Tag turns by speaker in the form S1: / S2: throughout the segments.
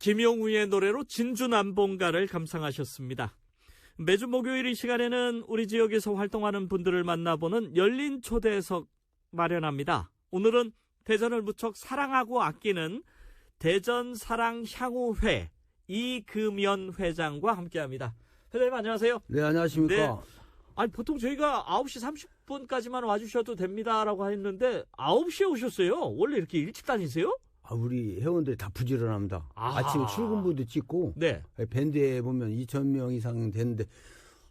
S1: 김용우의 노래로 진주남봉가를 감상하셨습니다. 매주 목요일 이 시간에는 우리 지역에서 활동하는 분들을 만나보는 열린 초대석 마련합니다. 오늘은 대전을 무척 사랑하고 아끼는 대전 사랑 향후회 이금연 회장과 함께합니다. 회장님 안녕하세요.
S2: 네, 안녕하십니까.
S1: 네. 아니 보통 저희가 9시 30분까지만 와주셔도 됩니다라고 했는데 9시에 오셨어요. 원래 이렇게 일찍 다니세요?
S2: 아, 우리 회원들이 다 부지런합니다.
S1: 아하.
S2: 아침에 출근부도 찍고,
S1: 네.
S2: 밴드에 보면 2,000명 이상 되는데,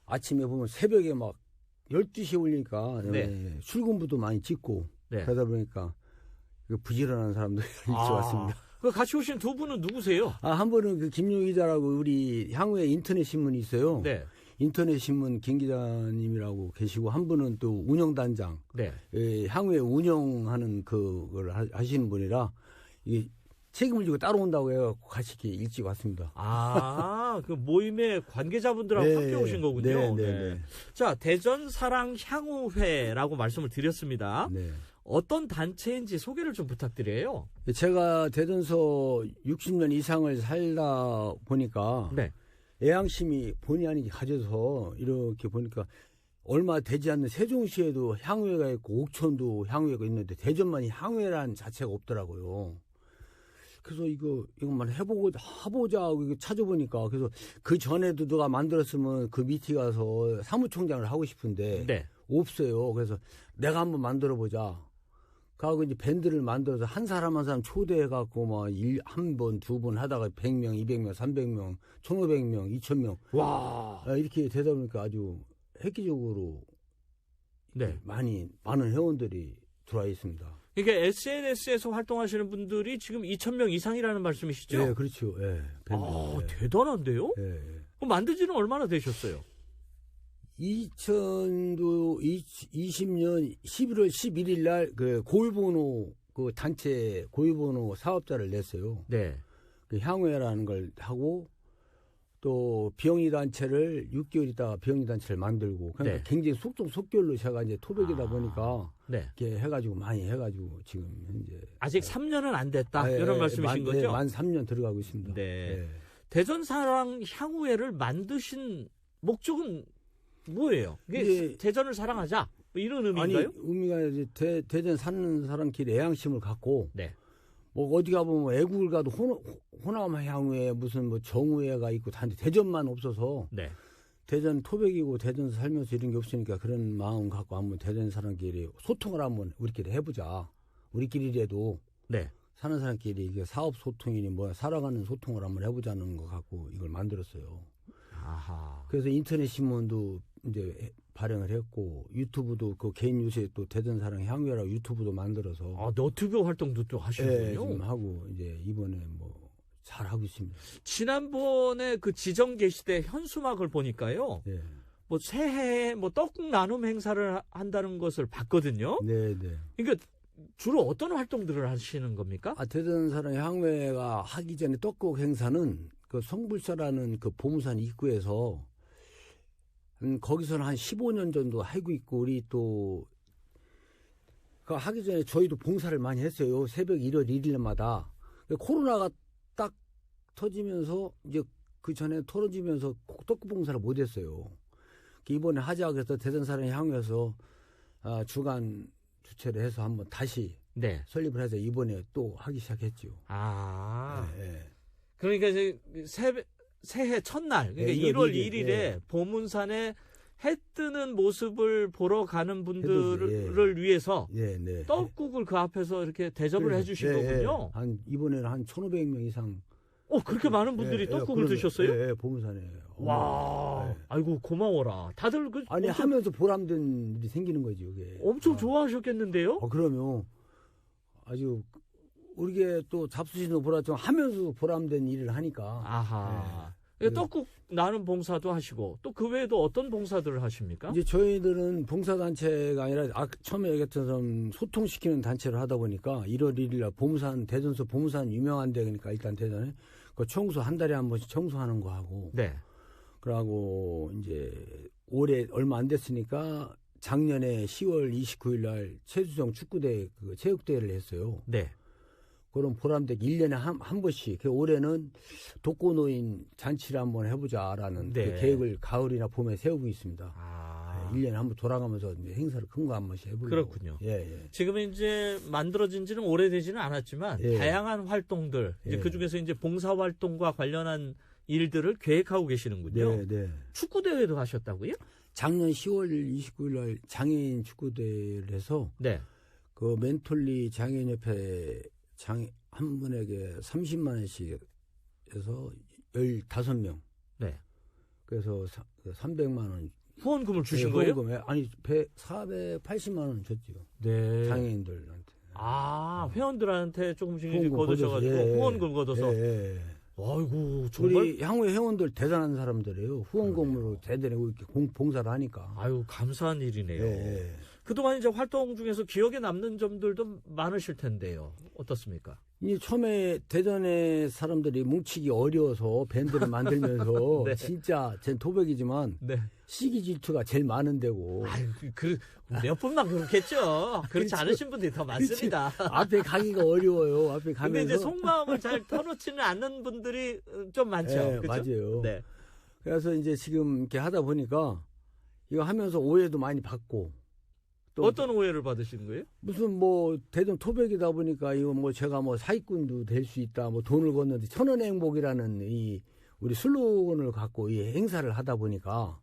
S2: 아침에 보면 새벽에 막 12시에 올리니까,
S1: 네.
S2: 네, 출근부도 많이 찍고,
S1: 네.
S2: 그러다 보니까, 그 부지런한 사람들이 일찍
S1: 아.
S2: 왔습니다.
S1: 그 같이 오신 두 분은 누구세요?
S2: 아, 한 번은 그 김용 기자라고 우리 향후에 인터넷 신문이 있어요.
S1: 네.
S2: 인터넷 신문 김 기자님이라고 계시고, 한 분은 또 운영단장,
S1: 네.
S2: 예, 향후에 운영하는 그걸 하- 하시는 분이라 이게 책임을 지고 따라온다고 해요. 같이 이렇게 일찍 왔습니다.
S1: 아, 그 모임의 관계자분들하고
S2: 네.
S1: 함께 오신 거군요.
S2: 네, 네, 네.
S1: 자, 대전 사랑 향후회라고 말씀을 드렸습니다.
S2: 네.
S1: 어떤 단체인지 소개를 좀 부탁드려요.
S2: 제가 대전서 60년 이상을 살다 보니까
S1: 네.
S2: 애양심이 본의 아니게 가져서 이렇게 보니까 얼마 되지 않는 세종시에도 향후회가 있고 옥천도 향후회가 있는데 대전만이 향후회라는 자체가 없더라고요. 그래서 이거 이것만 해보고 해보자 하고 찾아보니까 그래서 그 전에도 누가 만들었으면 그 밑에 가서 사무총장을 하고 싶은데
S1: 네.
S2: 없어요. 그래서 내가 한번 만들어 보자. 그하고 이제 밴드를 만들어서 한 사람 한 사람 초대해 갖고 뭐한 번, 두 번 하다가 100명, 200명, 300명, 1,500명, 2,000명
S1: 와.
S2: 아, 이렇게 되다 보니까 아주 획기적으로
S1: 네.
S2: 많이 많은 회원들이 들어와 있습니다.
S1: 그러니까 SNS에서 활동하시는 분들이 지금 2,000명 이상이라는 말씀이시죠?
S2: 네, 그렇죠. 예.
S1: 아,
S2: 예.
S1: 대단한데요?
S2: 예, 예.
S1: 그럼 만든 지는 얼마나 되셨어요?
S2: 2000도 20년 11월 11일 날 그 고유번호 그 단체 고유번호 사업자를 냈어요.
S1: 네.
S2: 그 향후회라는 걸 하고 또 비영리 단체를 6개월 있다가 비영리 단체를 만들고 그러니까
S1: 네.
S2: 굉장히 속도속결로 제가 이제 토백이다
S1: 아.
S2: 보니까
S1: 네.
S2: 이렇게 해가지고 많이 해가지고 지금 현재
S1: 아직 3년은 안 됐다.
S2: 아, 예,
S1: 이런
S2: 예,
S1: 말씀이신
S2: 만,
S1: 거죠?
S2: 네, 만 3년 들어가고 있습니다.
S1: 네.
S2: 예.
S1: 대전 사랑 향후회를 만드신 목적은 뭐예요? 이게 대전을 사랑하자 뭐 이런
S2: 아니
S1: 의미인가요?
S2: 의미가 이제 대, 대전 사는 사람끼리 애양심을 갖고
S1: 네.
S2: 뭐 어디 가보면 뭐 애국을 가도 호, 호남 향후에 무슨 뭐 정우회가 있고 단지 대전만 없어서
S1: 네.
S2: 대전 토백이고 대전에서 살면서 이런 게 없으니까 그런 마음 갖고 한번 대전 사람끼리 소통을 한번 우리끼리 해보자. 우리끼리라도
S1: 네.
S2: 사는 사람끼리 이게 사업 소통이니 뭐 살아가는 소통을 한번 해보자는 거 갖고 이걸 만들었어요.
S1: 아하.
S2: 그래서 인터넷 신문도 이제 해- 발행을 했고 유튜브도 그 개인 요새 또 대전 사랑 향후회라고 유튜브도 만들어서
S1: 아, 너튜브 활동도 또
S2: 예,
S1: 하시는군요.
S2: 지금 하고 이제 이번에 뭐 잘 하고 있습니다.
S1: 지난번에 그 지정 게시대 현수막을 보니까요.
S2: 예.
S1: 뭐 새해에 뭐 떡국 나눔 행사를 하- 한다는 것을 봤거든요.
S2: 네, 네.
S1: 그러니까 주로 어떤 활동들을 하시는 겁니까?
S2: 아, 대전 사랑 향후회가 하기 전에 떡국 행사는 그 성불사라는 그 보무산 입구에서 한 거기서는 한 15년 정도 하고 있고 우리 또 그 하기 전에 저희도 봉사를 많이 했어요. 새벽 1월 1일마다 코로나가 딱 터지면서 이제 그 전에 털어지면서 떡국 봉사를 못 했어요. 이번에 하자 그래서 대전 사랑 향후에서 아, 주간 주최를 해서 한번 다시
S1: 네.
S2: 설립을 해서 이번에 또 하기 시작했죠.
S1: 아.
S2: 예, 예.
S1: 그러니까 이제 새, 새해 첫날, 그러니까
S2: 네,
S1: 1월
S2: 1월
S1: 1일에
S2: 예.
S1: 보문산에 해 뜨는 모습을 보러 가는 분들을
S2: 해돋이,
S1: 위해서
S2: 네, 네.
S1: 떡국을 그 앞에서 이렇게 대접을
S2: 그래서,
S1: 해주신
S2: 예,
S1: 거군요.
S2: 예. 한 이번에는 한 1,500명 이상.
S1: 어, 그렇게 많은 분들이
S2: 예, 예,
S1: 떡국을 드셨어요?
S2: 예, 예, 보문산에.
S1: 와,
S2: 예.
S1: 아이고 고마워라. 다들 그
S2: 아니
S1: 엄청,
S2: 하면서 보람된 일이 생기는 거지 이게.
S1: 엄청
S2: 아,
S1: 좋아하셨겠는데요?
S2: 어, 그러면 아주 우리게 또 잡수시는 보람좀 하면서 보람된 일을 하니까.
S1: 아하.
S2: 예.
S1: 그러니까 떡국 나는 봉사도 하시고 또 그 외에도 어떤 봉사들을 하십니까?
S2: 이제 저희들은 봉사단체가 아니라 아, 처음에 얘기했던 것처럼 소통시키는 단체를 하다 보니까 1월 1일 날 보무산, 대전서 보무산 유명한 데 그러니까 일단 대전에 그 청소 한 달에 한 번씩 청소하는 거 하고
S1: 네.
S2: 그러고 이제 올해 얼마 안 됐으니까 작년에 10월 29일 날 최수정 축구대 그 체육대회를 했어요.
S1: 네.
S2: 그런 보람되게 1년에 한, 한 번씩. 그 올해는 독거노인 잔치를 한번 해보자라는
S1: 네.
S2: 그 계획을 가을이나 봄에 세우고 있습니다.
S1: 아,
S2: 일 1년에 한 번 돌아가면서 행사를 큰 거 한 번씩 해보려고.
S1: 그렇군요.
S2: 예, 예.
S1: 지금 이제 만들어진 지는 오래되지는 않았지만
S2: 예.
S1: 다양한 활동들 이제
S2: 예.
S1: 그 중에서 이제 봉사 활동과 관련한 일들을 계획하고 계시는군요.
S2: 네, 네.
S1: 축구 대회도 하셨다고요?
S2: 작년 10월 29일 날 장애인 축구 대회를 해서
S1: 네.
S2: 그 멘톨리 장애인 협회 장, 한 분에게 30만 원씩 해서 15명.
S1: 네.
S2: 그래서 사, 300만 원
S1: 후원금을 주신
S2: 네,
S1: 거예요?
S2: 후원금에 아니 100, 480만 원 줬죠.
S1: 네.
S2: 장애인들한테.
S1: 아 회원들한테 조금씩
S2: 후원금
S1: 거두셔가지고
S2: 걷어서, 예,
S1: 후원금 걷어서.
S2: 예, 예.
S1: 아이고 정말.
S2: 우리 향후의 회원들 대단한 사람들이에요. 후원금으로 대대내고 이렇게 공, 봉사를 하니까.
S1: 아유 감사한 일이네요. 그동안 이제 활동 중에서 기억에 남는 점들도 많으실 텐데요. 어떻습니까?
S2: 이 처음에 대전의 사람들이 뭉치기 어려워서 밴드를 만들면서
S1: 네.
S2: 진짜 제 토백이지만
S1: 네.
S2: 시기 질투가 제일 많은 데고
S1: 아유 그 몇 분만 그렇겠죠. 그렇지. 않으신 분들이 더 많습니다.
S2: 앞에 가기가 어려워요. 앞에
S1: 근데
S2: 가면서
S1: 이제 속마음을 잘 터놓지는 않는 분들이 좀 많죠.
S2: 예,
S1: 그죠?
S2: 맞아요.
S1: 네.
S2: 그래서 이제 지금 이렇게 하다 보니까 이거 하면서 오해도 많이 받고 또
S1: 어떤 오해를 받으시는 거예요?
S2: 무슨 뭐 대전 토백이다 보니까 이거 뭐 제가 뭐 사기꾼도 될 수 있다 뭐 돈을 걷는데 천원 행복이라는 이 우리 슬로건을 갖고 이 행사를 하다 보니까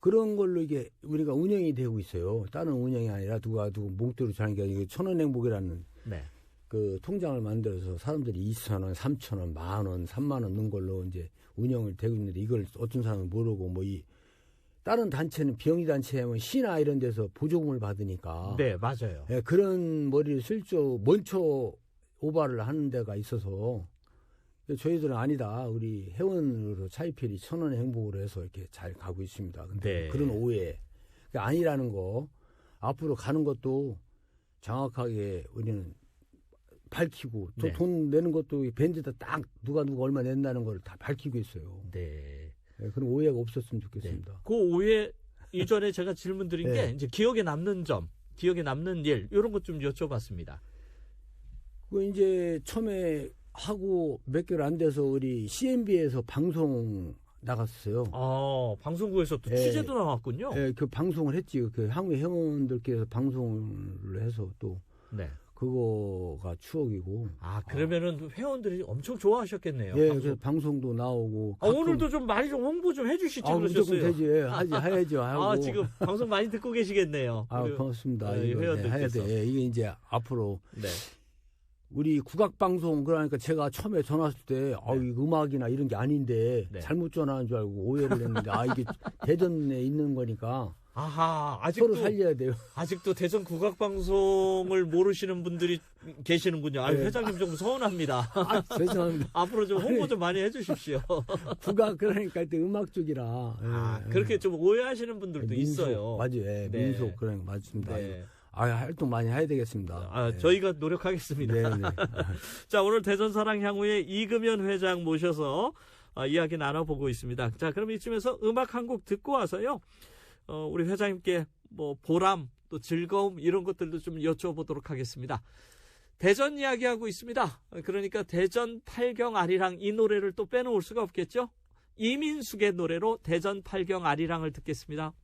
S2: 그런 걸로 이게 우리가 운영이 되고 있어요. 다른 운영이 아니라 누가 누구 몽대로 자는 게 아니고 천원 행복이라는
S1: 네.
S2: 그 통장을 만들어서 사람들이 2천 원, 3천 원, 만 원, 3만 원 넣은 걸로 이제 운영을 되고 있는데 이걸 어떤 사람은 모르고 뭐이 다른 단체는 비영리 단체 하면 시나 이런 데서 보조금을 받으니까
S1: 네, 맞아요.
S2: 예, 그런 머리를 슬쩍 먼저 오바를 하는 데가 있어서 저희들은 아니다. 우리 회원으로 차이필이 천원 행복으로 해서 이렇게 잘 가고 있습니다. 근데
S1: 네.
S2: 그런 오해 그게 아니라는 거 앞으로 가는 것도 정확하게 우리는 밝히고 또
S1: 네.
S2: 돈 내는 것도 이 밴드에다 딱 누가 누가 얼마 낸다는 걸 다 밝히고 있어요.
S1: 네.
S2: 예, 그런 오해가 없었으면 좋겠습니다.
S1: 그 오해 이전에 제가 질문 드린 게
S2: 네.
S1: 이제 기억에 남는 점, 기억에 남는 일 이런 것 좀 여쭤봤습니다.
S2: 그 이제 처음에 하고 몇 개월 안 돼서 우리 CNB에서 방송 나갔어요.
S1: 아, 방송국에서 또
S2: 예.
S1: 취재도 나왔군요.
S2: 예, 그 방송을 했지. 그 향후 회원들께서 방송을 해서 또
S1: 네.
S2: 그거가 추억이고.
S1: 아, 그러면은 회원들이 엄청 좋아하셨겠네요.
S2: 예,
S1: 방송.
S2: 그래서 방송도 나오고.
S1: 아, 오늘도 좀 많이 좀 홍보 좀 해주시지
S2: 아, 무조건. 되지. 예, 하지, 해야죠. 하고.
S1: 아, 지금 방송 많이 듣고 계시겠네요.
S2: 아, 고맙습니다.
S1: 아,
S2: 이거 네, 해야
S1: 회원들께서.
S2: 돼. 예, 이게 이제 앞으로
S1: 네.
S2: 우리 국악방송 그러니까 제가 처음에 전화 왔을 때 아, 이 음악이나 이런 게 아닌데
S1: 네.
S2: 잘못 전화한 줄 알고 오해를 했는데 아 이게 대전에 있는 거니까
S1: 아하, 아직도
S2: 서로 살려야 돼요.
S1: 아직도 대전 국악 방송을 모르시는 분들이 계시는군요. 아,
S2: 네.
S1: 회장님 좀 서운합니다.
S2: 아, 죄송합니다.
S1: 앞으로 좀 홍보 좀 많이 해주십시오.
S2: 국악 그러니까 또 음악 쪽이라. 예,
S1: 아,
S2: 예.
S1: 그렇게 좀 오해하시는 분들도
S2: 민속,
S1: 있어요.
S2: 맞아요. 예,
S1: 네.
S2: 민속 그런 거 맞습니다.
S1: 네.
S2: 아, 활동 많이 해야 되겠습니다.
S1: 아,
S2: 네.
S1: 저희가 노력하겠습니다.
S2: 네, 네.
S1: 자, 오늘 대전 사랑 향후의 이금현 회장 모셔서 어, 이야기 나눠보고 있습니다. 자, 그럼 이쯤에서 음악 한 곡 듣고 와서요. 어, 우리 회장님께 뭐 보람 또 즐거움 이런 것들도 좀 여쭤보도록 하겠습니다. 대전 이야기하고 있습니다. 그러니까 대전 팔경 아리랑 이 노래를 또 빼놓을 수가 없겠죠. 이민숙의 노래로 대전 팔경 아리랑을 듣겠습니다.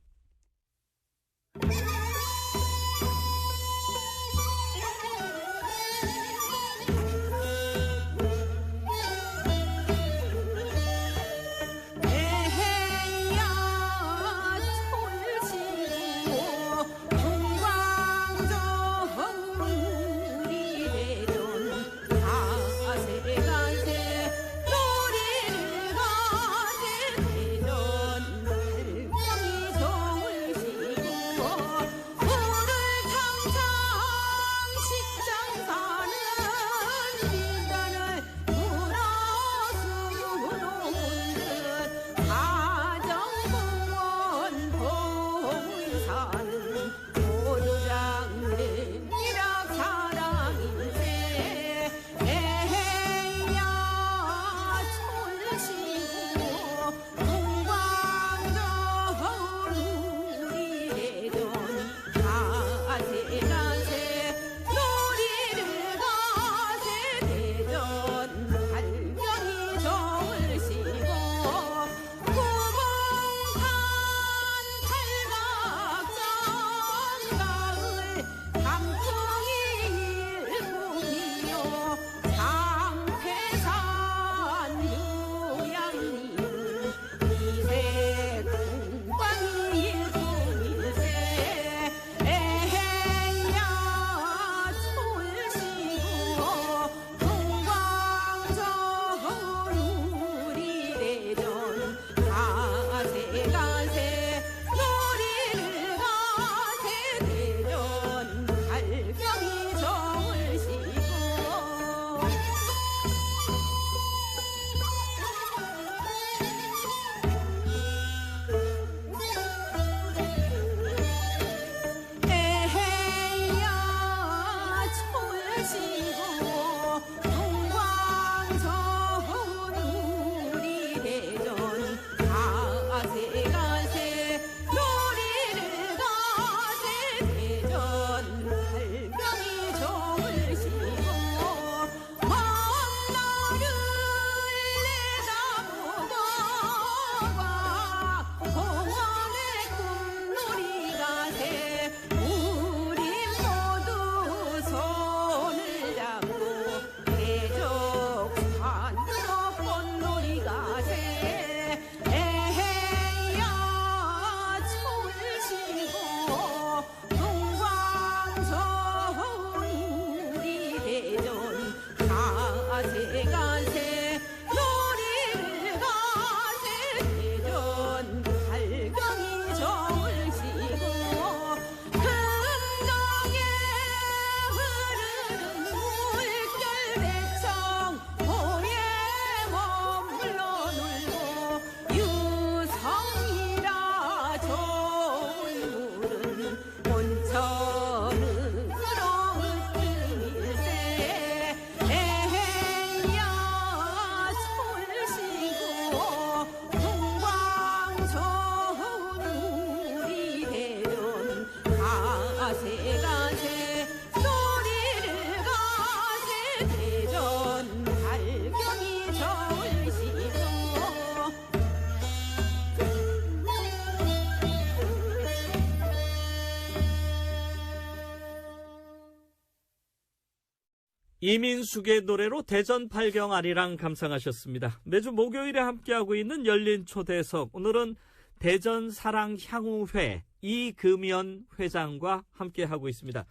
S1: 이민숙의 노래로 대전 팔경 아리랑 감상하셨습니다. 매주 목요일에 함께하고 있는 열린 초대석. 오늘은 대전 사랑 향후회 이금연 회장과 함께하고 있습니다.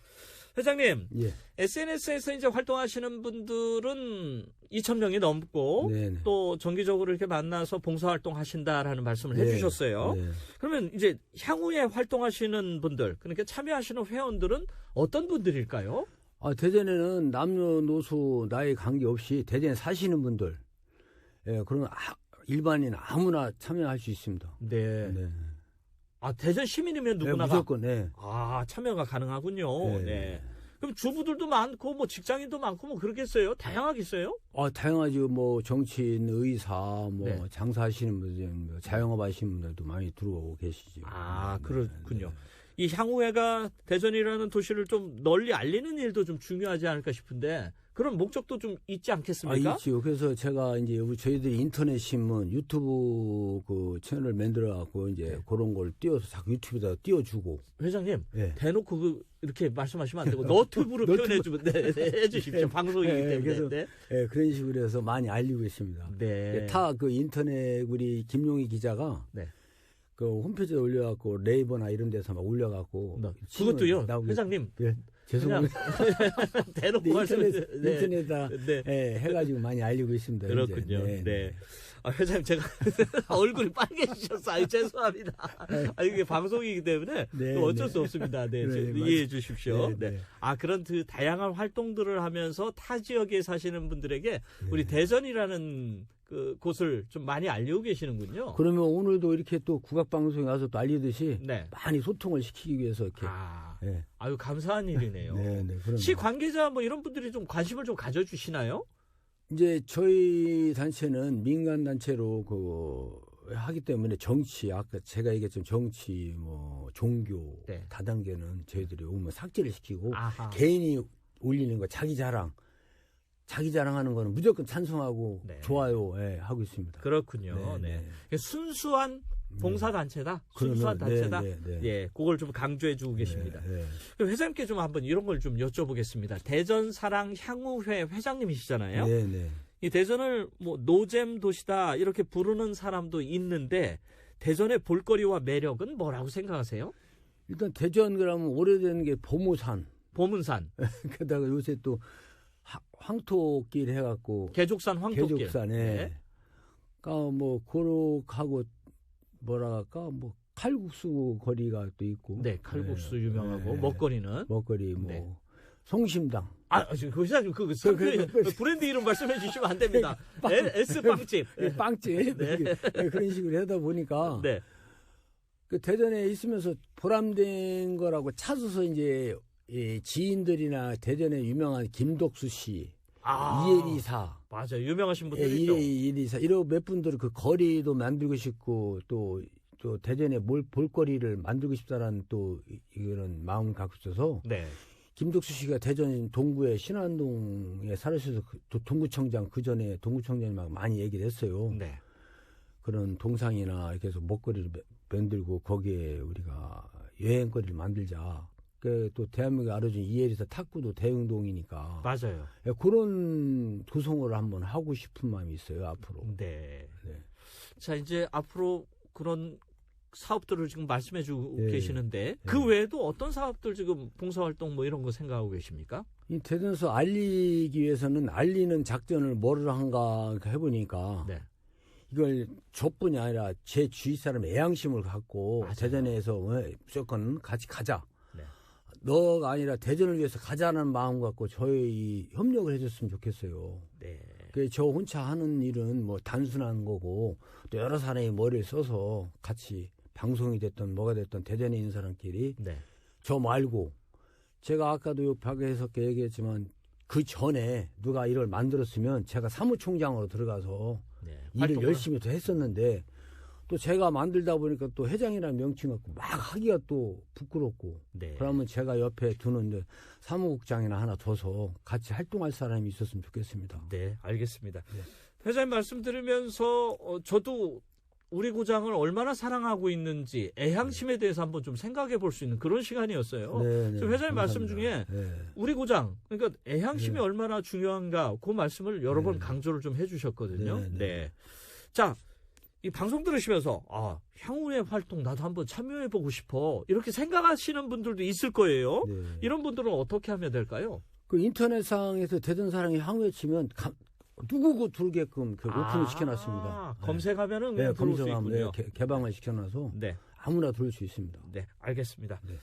S1: 회장님,
S2: 예.
S1: SNS에서 이제 활동하시는 분들은 2천 명이 넘고
S2: 네네.
S1: 또 정기적으로 이렇게 만나서 봉사활동 하신다라는 말씀을
S2: 네.
S1: 해주셨어요.
S2: 네.
S1: 그러면 이제 향후에 활동하시는 분들, 그러니까 참여하시는 회원들은 어떤 분들일까요?
S2: 아, 대전에는 남녀노소 나이 관계없이 대전에 사시는 분들, 예, 그런 아- 일반인 아무나 참여할 수 있습니다.
S1: 네.
S2: 네.
S1: 아 대전 시민이면
S2: 네,
S1: 누구나 가
S2: 무조건, 네.
S1: 아 참여가 가능하군요. 네.
S2: 네.
S1: 그럼 주부들도 많고 뭐 직장인도 많고 뭐 그러겠어요? 다양하겠어요?
S2: 아, 다양하죠. 뭐, 정치인, 의사, 뭐,
S1: 네.
S2: 장사하시는 분들, 뭐 자영업 하시는 분들도 많이 들어오고 계시죠.
S1: 아
S2: 네,
S1: 그렇군요.
S2: 네.
S1: 이 향후회가 대전이라는 도시를 좀 널리 알리는 일도 좀 중요하지 않을까 싶은데 그런 목적도 좀 있지
S2: 아,
S1: 않겠습니까?
S2: 있지요. 그래서 제가 이제 저희들이 인터넷 신문, 유튜브 그 채널을 만들어 갖고 이제
S1: 네.
S2: 그런 걸 띄워서 자꾸 유튜브에다 띄워주고.
S1: 회장님
S2: 예.
S1: 대놓고 그 이렇게 말씀하시면 안 되고 너튜브로
S2: 너튜브.
S1: 표현해 주면 네, 네, 해 주십시오.
S2: 네.
S1: 방송이기
S2: 네,
S1: 때문에.
S2: 그래서
S1: 네.
S2: 예, 그런 식으로 해서 많이 알리고 있습니다.
S1: 네.
S2: 타 그 인터넷 우리 김용희 기자가
S1: 네.
S2: 그 홈페이지에 올려갖고 네이버나 이런 데서 막 올려갖고
S1: 네. 그것도요, 회장님.
S2: 예, 죄송합니다.
S1: 대놓고
S2: 네, 인터넷
S1: 주- 네.
S2: 인터넷에다
S1: 네.
S2: 예, 해가지고 많이 알리고 있습니다.
S1: 그렇군요. 네. 아, 회장님, 제가 얼굴이 빨개지셨어. 아유, 죄송합니다. 아, 이게 방송이기 때문에
S2: 네,
S1: 또 어쩔
S2: 네.
S1: 수 없습니다. 네,
S2: 네,
S1: 저-
S2: 맞-
S1: 이해해 주십시오.
S2: 네,
S1: 네.
S2: 네.
S1: 아, 그런 그 다양한 활동들을 하면서 타 지역에 사시는 분들에게
S2: 네.
S1: 우리 대전이라는 그 곳을 좀 많이 알리고 계시는군요.
S2: 그러면 오늘도 이렇게 또 국악방송에 와서 또 알리듯이
S1: 네.
S2: 많이 소통을 시키기 위해서 이렇게.
S1: 아,
S2: 예.
S1: 아유, 감사한 일이네요.
S2: 네, 네,
S1: 시 관계자 뭐 이런 분들이 좀 관심을 좀 가져주시나요?
S2: 이제 저희 단체는 민간 단체로 그 하기 때문에 정치 아까 제가 얘기했던 정치 뭐 종교
S1: 네.
S2: 다단계는 저희들이 오면 삭제를 시키고
S1: 아하.
S2: 개인이 올리는 거 자기 자랑 자기 자랑하는 거는 무조건 찬성하고
S1: 네.
S2: 좋아요 예, 하고 있습니다.
S1: 그렇군요. 네. 순수한 봉사단체다. 순수한
S2: 그러면,
S1: 단체다.
S2: 네, 네, 네.
S1: 예, 그걸 좀 강조해 주고 계십니다.
S2: 네, 네.
S1: 회장님께 좀 한번 이런 걸 좀 여쭤보겠습니다. 대전 사랑 향후회 회장님이시잖아요.
S2: 네, 네.
S1: 이 대전을 뭐 노잼 도시다 이렇게 부르는 사람도 있는데 대전의 볼거리와 매력은 뭐라고 생각하세요?
S2: 일단 대전 그러면 오래된 게 보모산
S1: 보문산,
S2: 게다가 요새 또 하- 황토길 해갖고
S1: 개족산 황토길.
S2: 개족산에
S1: 네.
S2: 그뭐 고록하고 뭐라 할까 뭐 칼국수 거리가 또 있고
S1: 네, 칼국수
S2: 네,
S1: 유명하고
S2: 네.
S1: 먹거리는.
S2: 먹거리 뭐
S1: 네.
S2: 송심당
S1: 아, 지금 그 회장님 그, 그, 그,
S2: 그, 그, 그,
S1: 브랜드 이름 말씀해 주시면 안 됩니다. S 빵집.
S2: 예, 빵집
S1: 네.
S2: 예, 그런 식으로 하다 보니까
S1: 네.
S2: 그 대전에 있으면서 보람된 거라고 찾아서 이제 이 지인들이나 대전에 유명한 김덕수 씨,
S1: 아,
S2: 이혜리사,
S1: 맞아요. 유명하신
S2: 예,
S1: 분들 있죠.
S2: 이혜리사 이런 몇 분들 그 거리도 만들고 싶고 또 또 대전에 뭘 볼거리를 만들고 싶다라는 또 이- 이런 마음을 갖고 있어서
S1: 네.
S2: 김덕수 씨가 대전 동구의 신안동에 살으셔서 그 도- 동구청장 그 전에 동구청장이 막 많이 얘기를 했어요.
S1: 네.
S2: 그런 동상이나 이렇게 해서 먹거리를 매- 만들고 거기에 우리가 여행거리를 만들자. 그또 대한민국에 알아준 이혜리사 탁구도 대흥동이니까
S1: 맞아요.
S2: 예, 그런 구성을 한번 하고 싶은 마음이 있어요 앞으로.
S1: 네.
S2: 네.
S1: 자, 이제 앞으로 그런 사업들을 지금 말씀해 주고
S2: 네.
S1: 계시는데 그
S2: 네.
S1: 외에도 어떤 사업들 지금 봉사활동 뭐 이런 거 생각하고 계십니까?
S2: 이 대전에서 알리기 위해서는 알리는 작전을 뭐를 한가 해보니까
S1: 네.
S2: 이걸 저뿐이 아니라 제 주위 사람 애양심을 갖고
S1: 맞아요.
S2: 대전에서 어, 무조건 같이 가자.
S1: 네.
S2: 너가 아니라 대전을 위해서 가자는 마음 갖고 저희 협력을 해줬으면 좋겠어요.
S1: 네.
S2: 그저 혼자 하는 일은 뭐 단순한 거고 또 여러 사람이 머리를 써서 같이 방송이 됐던 뭐가 됐던 대전에 있는 사람끼리
S1: 네.
S2: 저 말고 제가 아까도 박 해석께 얘기했지만 그 전에 누가 이걸 만들었으면 제가 사무총장으로 들어가서
S1: 네.
S2: 일을
S1: 활동을-
S2: 열심히 또 했었는데 또 제가 만들다 보니까 또 회장이라는 명칭 갖고 막 하기가 또 부끄럽고
S1: 네.
S2: 그러면 제가 옆에 두는 사무국장이나 하나 둬서 같이 활동할 사람이 있었으면 좋겠습니다.
S1: 네, 알겠습니다.
S2: 네.
S1: 회장님 말씀 들으면서 어, 저도 우리 구장을 얼마나 사랑하고 있는지 애향심에 대해서 한번 좀 생각해 볼 수 있는 그런 시간이었어요.
S2: 네, 네,
S1: 회장님 말씀
S2: 감사합니다.
S1: 중에
S2: 네.
S1: 우리 구장 그러니까 애향심이
S2: 네.
S1: 얼마나 중요한가 그 말씀을 여러 번
S2: 네.
S1: 강조를 좀 해주셨거든요.
S2: 네,
S1: 네.
S2: 네.
S1: 자, 이 방송 들으시면서 아 향후의 활동 나도 한번 참여해 보고 싶어 이렇게 생각하시는 분들도 있을 거예요.
S2: 네.
S1: 이런 분들은 어떻게 하면 될까요?
S2: 그 인터넷상에서 대전 사랑이 항우에 치면 가- 누구고 들게끔 그 오픈을
S1: 아,
S2: 시켜놨습니다. 네.
S1: 검색하면은
S2: 네,
S1: 수
S2: 검색하면. 네, 개- 개방을 시켜놔서
S1: 네.
S2: 아무나 들을 수 있습니다.
S1: 네, 알겠습니다.
S2: 네.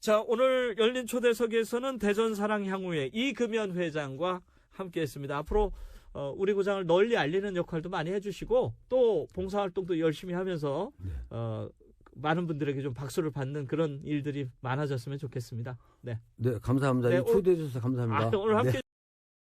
S1: 자, 오늘 열린 초대석에서는 대전 사랑 향후회 이금연 회장과 함께 했습니다. 앞으로 어, 우리 구장을 널리 알리는 역할도 많이 해주시고 또 봉사활동도 열심히 하면서
S2: 네.
S1: 어, 많은 분들에게 좀 박수를 받는 그런 일들이 많아졌으면 좋겠습니다. 네.
S2: 네, 감사합니다.
S1: 네,
S2: 이 초대해 주셔서 감사합니다.
S1: 아, 오늘 함께
S2: 네.